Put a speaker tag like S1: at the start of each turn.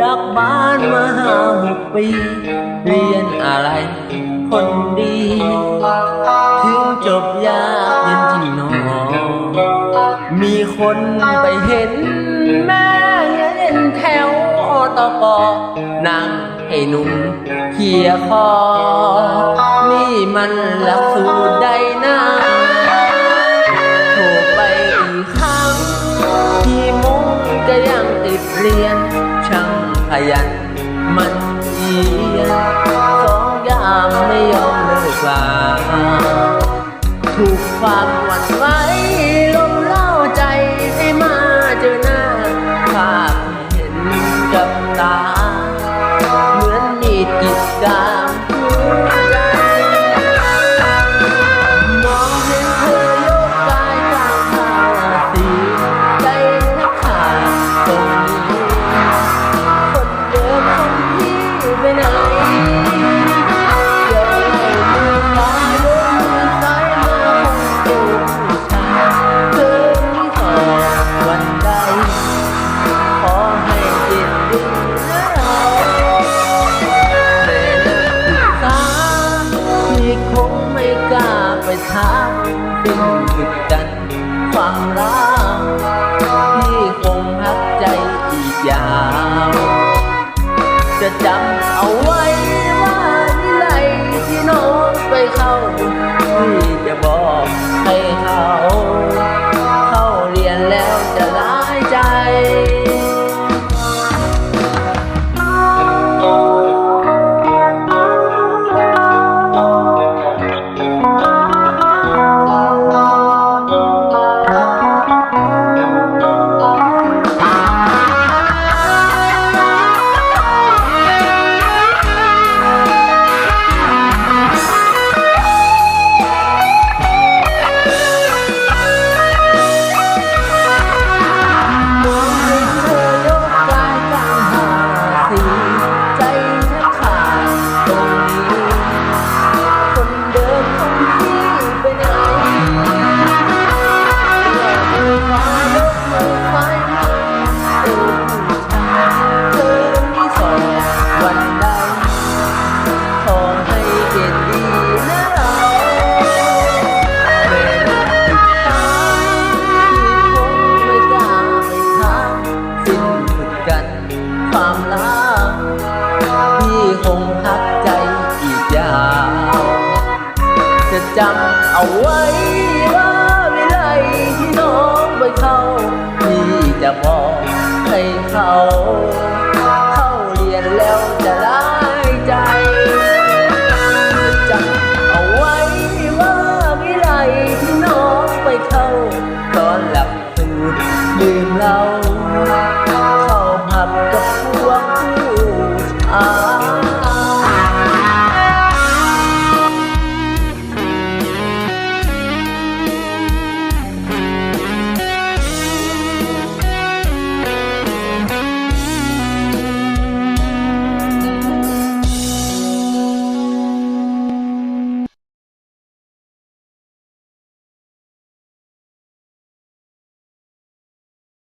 S1: จากบ้านมาห้าหกปี เรียนอะไรคนดี ถึงจบยากเย็นที่นอนมีคนไปเห็น ตกนั่งให้หนุ่มเขียคอ นี่มันหลักสูตรใดนะโทรไปอีกครั้ง ที่มุงก็ยังติดเรียน ช่างขยันมันเอียนสองยามไม่ยอมเลิกลาถูกความหวั่นไหว ไปถามสิ้นสุดกัน ความรักที่คงหักใจอีกยาว จะจำเอาไว้ จำเอาไว้ว่าวิไลที่น้องไปเข้าพี่จะบอกให้เขา